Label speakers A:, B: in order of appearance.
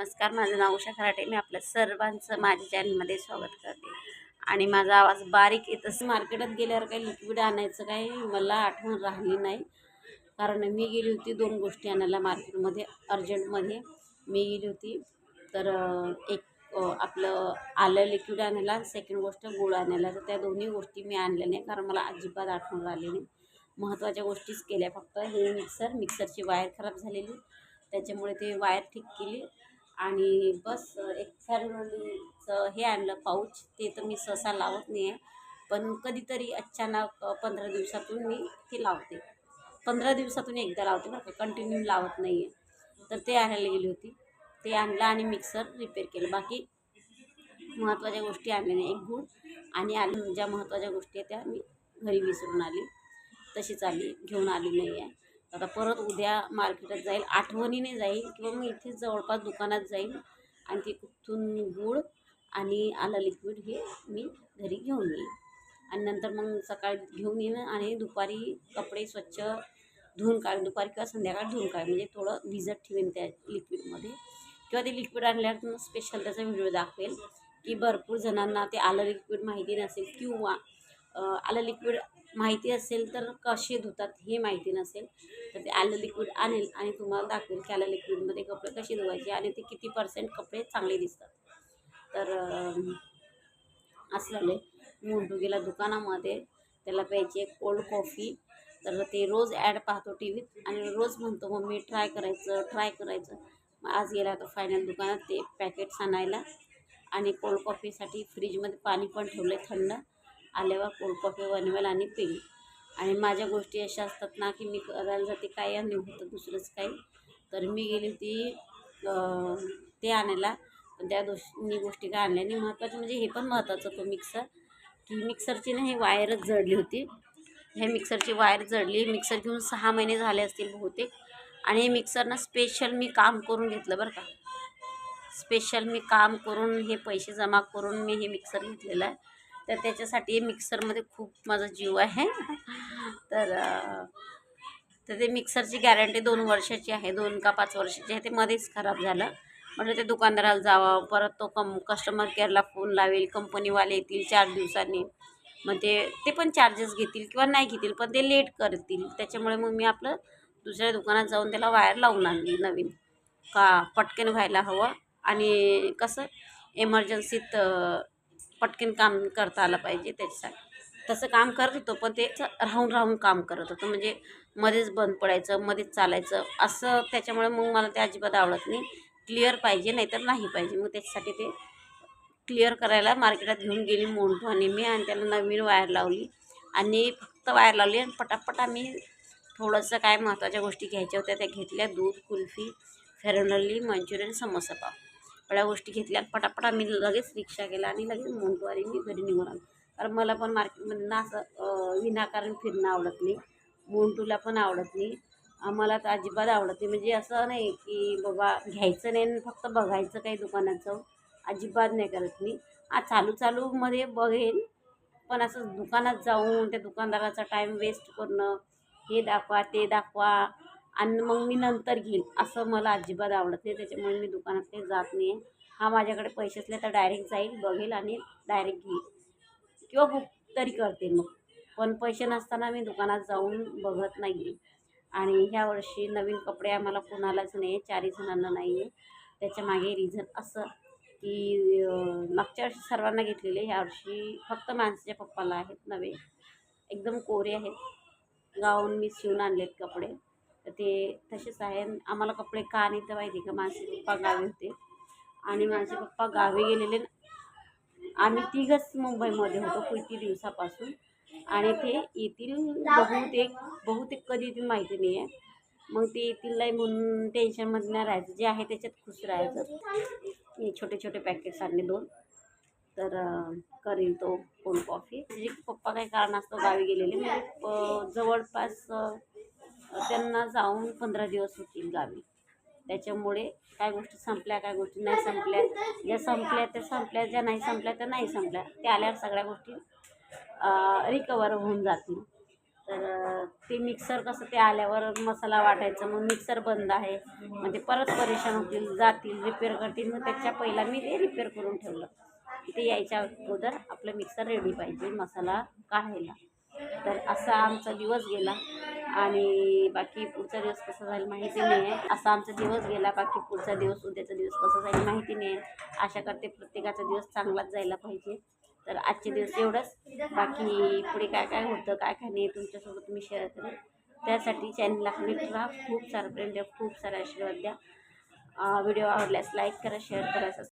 A: नमस्कार माझं नाव उषा खराटे. मी आपल्या सर्वांचं माझ्या चॅनलमध्ये स्वागत करते. आणि माझा आवाज बारीक येत असं मार्केटात गेल्यावर काही लिक्विड आणायचं काही मला आठवण राहिली नाही. कारण मी गेली होती दोन गोष्टी आणायला मार्केटमध्ये अर्जंटमध्ये. मी गेली होती. तर एक आपलं आलं लिक्विड आणायला सेकंड गोष्ट गुळ आणायला. तर त्या दोन्ही गोष्टी मी आणल्या नाही कारण मला अजिबात आठवण राहिली नाही. महत्त्वाच्या गोष्टीच केल्या फक्त. हे मिक्सर मिक्सरची वायर खराब झालेली. त्याच्यामुळे ते वायर ठीक केली. आणि बस एक फॅरनलीचं हे आणलं पाऊच. ते तर मी सहसा लावत नाही आहे पण कधीतरी अचानक पंधरा दिवसातून मी ते लावते. पंधरा दिवसातून एकदा लावते बरं का. कंटिन्यू लावत नाही आहे तर ते आणायला गेली होती. ते आणलं आणि मिक्सर रिपेअर केलं. बाकी महत्त्वाच्या गोष्टी आणल्या नाही. एक गुळ आणि आली. ज्या महत्त्वाच्या गोष्टी आहेत त्या मी घरी विसरून आली. तशीच आली. घेऊन आली नाही आहे आता परत उद्या मार्केटात जाईल. आठवणीने जाईल किंवा मग इथेच जवळपास दुकानात जाईल. आणि ते कुठून गूळ आणि आलं लिक्विड हे मी घरी घेऊन येईन आणि नंतर मग सकाळी घेऊन येईन आणि दुपारी कपडे स्वच्छ धुवून काढ दुपारी किंवा संध्याकाळी धुवून काढ. म्हणजे थोडं भिजत ठेवेन त्या लिक्विडमध्ये किंवा ते लिक्विड आणल्यावर स्पेशल त्याचा व्हिडिओ दाखवेल. की भरपूर जणांना ते आलं लिक्विड माहिती नसेल किंवा आलं लिक्विड माहिती असेल तर कसे धुतात हे माहिती नसेल तर ते आलं लिक्विड आणेल आणि तुम्हाला दाखवेल की आलं लिक्विडमध्ये कपडे कसे धुवायचे आणि ते किती पर्सेंट कपडे चांगले दिसतात. तर असं झालं आहे मोंटू गेला दुकानामध्ये. त्याला प्यायची एक कोल्ड कॉफी तर ते रोज ॲड पाहतो टी व्हीत आणि रोज म्हणतो मम्मी ट्राय करायचं ट्राय करायचं. मग आज गेला तर फायनल दुकानात ते पॅकेट्स आणायला आणि कोल्ड कॉफीसाठी फ्रीजमध्ये पाणी पण ठेवलं आहे थंड. आल्यावर कोल्ड कॉफी बनवेल आणि पिईल. आणि माझ्या गोष्टी अशा असतात ना की मी करायला जाते काय आणि होतं दुसरंच काही. तर मी गेली होती ते आणायला. पण त्या मी गोष्टी काय आणल्या आणि महत्त्वाचं म्हणजे हे पण महत्त्वाचं तो मिक्सर. की मिक्सरची ना हे वायरच जडली होती. हे मिक्सरची वायर जडली मिक्सर घेऊन सहा महिने झाले असतील बहुतेक. आणि हे मिक्सरनं स्पेशल मी काम करून घेतलं बरं का. स्पेशल मी काम करून हे पैसे जमा करून मी हे मिक्सर घेतलेलं आहे. तर त्याच्यासाठी मिक्सरमध्ये खूप माझा जीव आहे. तर तर ते मिक्सरची गॅरंटी दोन वर्षाची आहे दोन का पाच वर्षाची आहे ते मध्येच खराब झालं. म्हणजे ते दुकानदाराला जावं परत तो कम कस्टमर केअरला फोन लावेल कंपनीवाले येतील चार दिवसांनी. मग ते ते पण चार्जेस घेतील किंवा नाही घेतील पण ते लेट करतील. त्याच्यामुळे मग मी आपलं दुसऱ्या दुकानात जाऊन त्याला वायर लावून आणली नवीन. का पटकन व्हायला हवं आणि कसं एमर्जन्सीत पटकन काम करता आलं पाहिजे त्याच्यासाठी. तसं काम करत होतो पण ते राहून राहून काम करत होतं. म्हणजे मध्येच बंद पडायचं मध्येच चालायचं असं त्याच्यामुळे मग मला ते अजिबात आवडत नाही. क्लिअर पाहिजे नाहीतर नाही पाहिजे. मग त्याच्यासाठी ते क्लिअर करायला मार्केटात घेऊन गेली मोठू आणि मी आणि त्याला नवीन वायर लावली. आणि फक्त वायर लावली आणि पटापट आम्ही थोडंसं काय महत्त्वाच्या गोष्टी घ्यायच्या होत्या त्या घेतल्या. दूध कुल्फी फेरनली मंचुरियन समोसा पाव. सगळ्या गोष्टी घेतल्या पटापट आम्ही लगेच रिक्षा केला आणि लगेच मोंटवारी मी घरी निघून आलो. कारण मला पण मार्केटमध्ये ना असं विनाकारण फिरणं आवडत नाही. मोंटूला पण आवडत नाही. आम्हाला तर अजिबात आवडत नाही. म्हणजे असं नाही की बाबा घ्यायचं नाही आणि फक्त बघायचं काही दुकानाचं. अजिबात नाही करत मी. आ चालू चालूमध्ये बघेन. पण असं दुकानात जाऊन त्या दुकानदाराचा टाईम वेस्ट करणं हे दाखवा ते दाखवा. आणि मग मी नंतर घेईन. असं मला अजिबात आवडत नाही. त्याच्यामुळे मी दुकानात काही जात नाही आहे हा माझ्याकडे पैसे असले तर डायरेक्ट जाईल बघेल आणि डायरेक्ट घेईल किंवा बुक तरी करते मग. पण पैसे नसताना मी दुकानात जाऊन बघत नाही आणि ह्या वर्षी नवीन कपडे आम्हाला कोणालाच नाही आहे चारही जणांना नाही आहे त्याच्यामागे रिझन असं की मागच्या वर्षी सर्वांना घेतलेले ह्या वर्षी फक्त माणसाच्या पप्पाला आहेत नवे. एकदम कोरे आहेत. गाऊन मी शिवून आणलेत कपडे. ते तसेच आहे. आम्हाला कपडे का नाही तर माहिती का? माझे पप्पा गावी होते. आणि माझे पप्पा गावी गेलेले आम्ही तिघच मुंबईमध्ये होतो किती दिवसापासून. आणि ते येतील बहुतेक बहुतेक कधी येतील माहिती नाही आहे. मग ते येतील नाही म्हणून टेन्शनमध्ये नाही राहायचं. जे आहे त्याच्यात खुश राहायचं. छोटे छोटे पॅकेट्स आणले दोन. तर करील तो कोल्ड कॉफी. म्हणजे पप्पा काही कारणास्तव गावी गेलेले. जवळपास त्यांना जाऊन पंधरा दिवस होतील गावी त्याच्यामुळे काय गोष्टी संपल्या काय गोष्टी नाही संपल्या. ज्या संपल्या त्या संपल्या. ज्या नाही संपल्या त्या नाही संपल्या. त्या आल्यावर सगळ्या गोष्टी रिकवर होऊन जातील. तर ते मिक्सर कसं ते आल्यावर मसाला वाटायचं. मग मिक्सर बंद आहे. म्हणजे परत परेशान होतील जातील रिपेअर करतील. मग त्याच्या पहिला मी ते रिपेअर करून ठेवलं. ते यायच्या अगोदर आपलं मिक्सर रेडी पाहिजे मसाला काढायला. तर असा आमचा दिवस गेला. आणि बाकी पुढचा दिवस कसा जाईल माहिती नाही आहे. असा आमचा दिवस गेला बाकी पुढचा दिवस उद्याचा दिवस कसा जाईल माहिती नाही आहे. आशा करते प्रत्येकाचा दिवस चांगलाच जायला पाहिजे. तर आजचे दिवस एवढंच. बाकी पुढे काय काय होतं काय काय नाही तुमच्यासोबत मी शेअर करेन. त्यासाठी चॅनलला कनेक्ट राहा खूप सारं प्रेम द्या खूप सारा आशीर्वाद द्या. व्हिडिओ आवडल्यास लाईक करा शेअर करा